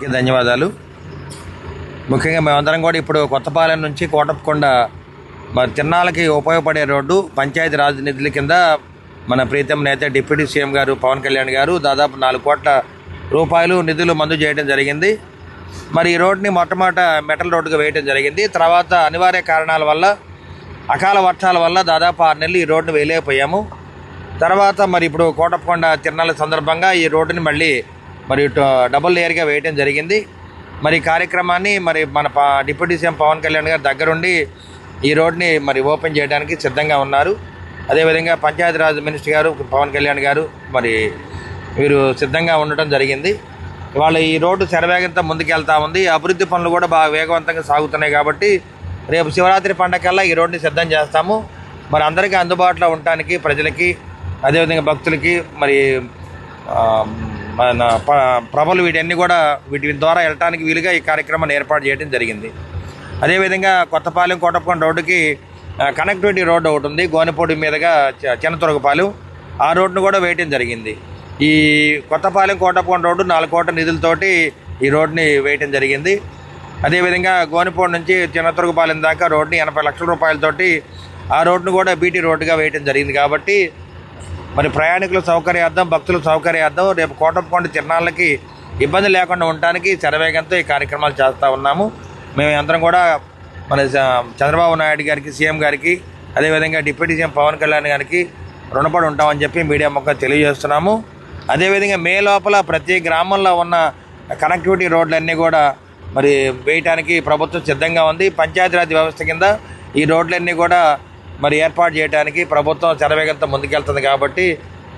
ధన్యవాదాలు. ముఖ్యంగా మేమందరం కూడా ఇప్పుడు కొత్తపాలెం నుంచి కోటప్పకొండ మరి తిరణాలకి ఉపయోగపడే రోడ్డు పంచాయతీ రాజ్ నిధుల కింద మన ప్రీతం నేత డిప్యూటీ సీఎం గారు పవన్ కళ్యాణ్ గారు దాదాపు నాలుగు కోట్ల రూపాయలు నిధులు మంజూరు చేయడం జరిగింది. మరి ఈ రోడ్ని మొట్టమొదట మెటల్ రోడ్డుగా వేయడం జరిగింది. తర్వాత అనివార్య కారణాల వల్ల అకాల వర్షాల వల్ల దాదాపు ఆరు నెలలు ఈ రోడ్డును వేయలేకపోయాము. తర్వాత మరి ఇప్పుడు కోటప్పకొండ తిరణాల సందర్భంగా ఈ రోడ్డుని మళ్ళీ మరి డబుల్ లేయర్గా వేయటం జరిగింది. మరి కార్యక్రమాన్ని మరి మన డిప్యూటీ సీఎం పవన్ కళ్యాణ్ గారు దగ్గరుండి ఈ రోడ్ని మరి ఓపెన్ చేయడానికి సిద్ధంగా ఉన్నారు. అదేవిధంగా పంచాయతీరాజ్ మినిస్టర్ గారు పవన్ కళ్యాణ్ గారు మరి వీరు సిద్ధంగా ఉండటం జరిగింది. ఇవాళ ఈ రోడ్డు శరవేగంతో ముందుకెళ్తా ఉంది. అభివృద్ధి పనులు కూడా బాగా వేగవంతంగా సాగుతున్నాయి కాబట్టి రేపు శివరాత్రి పండగల్లా ఈ రోడ్ని సిద్ధం చేస్తాము. మరి అందరికీ అందుబాటులో ఉండటానికి ప్రజలకి అదేవిధంగా భక్తులకి మరి మన ప్రభలు వీటన్ని కూడా వీటి ద్వారా వెళ్ళటానికి వీలుగా ఈ కార్యక్రమాన్ని ఏర్పాటు చేయడం జరిగింది. అదేవిధంగా కొత్తపాలెం కోటప్పకొండ రోడ్డుకి కనెక్టివిటీ రోడ్డు ఒకటి ఉంది గోనెపూడి మీదుగా చ- చిన్నతురగపాలెం ఆ రోడ్డును కూడా వేయటం జరిగింది. ఈ కొత్తపాలెం కోటప్పకొండ రోడ్డు నాలుగు కోట్ల నిధులతోటి ఈ రోడ్ని వేయటం జరిగింది. అదేవిధంగా గోనెపూడి నుంచి చిన్నతురగపాలెం దాకా రోడ్ని ఎనభై లక్షల రూపాయలతోటి ఆ రోడ్డును కూడా బీటీ రోడ్డుగా వేయటం జరిగింది కాబట్టి మరి ప్రయాణికుల సౌకర్యార్థం భక్తుల సౌకర్యార్థం రేపు కోటప్పకొండ తిరణాలకి ఇబ్బంది లేకుండా ఉండటానికి శరవేగంతో ఈ కార్యక్రమాలు చేస్తూ ఉన్నాము. మేము అందరం కూడా మన చ- చంద్రబాబు నాయుడు గారికి సీఎం గారికి అదేవిధంగా డిప్యూటీ సీఎం పవన్ కళ్యాణ్ గారికి రుణపడి ఉంటామని చెప్పి మీడియా మొక్క తెలియజేస్తున్నాము. అదేవిధంగా మే లోపల ప్రతి గ్రామంలో ఉన్న కనెక్టివిటీ రోడ్లన్నీ కూడా మరి వేయటానికి ప్రభుత్వం సిద్ధంగా ఉంది. పంచాయతీరాజ్ వ్యవస్థ కింద ఈ రోడ్లన్నీ కూడా మరి ఏర్పాటు చేయడానికి ప్రభుత్వం శరవేగంతో ముందుకెళ్తుంది కాబట్టి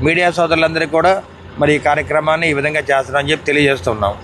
మీడియా సోదరులందరికీ కూడా మరి ఈ కార్యక్రమాన్ని ఈ విధంగా చేస్తారని చెప్పి తెలియజేస్తున్నాం.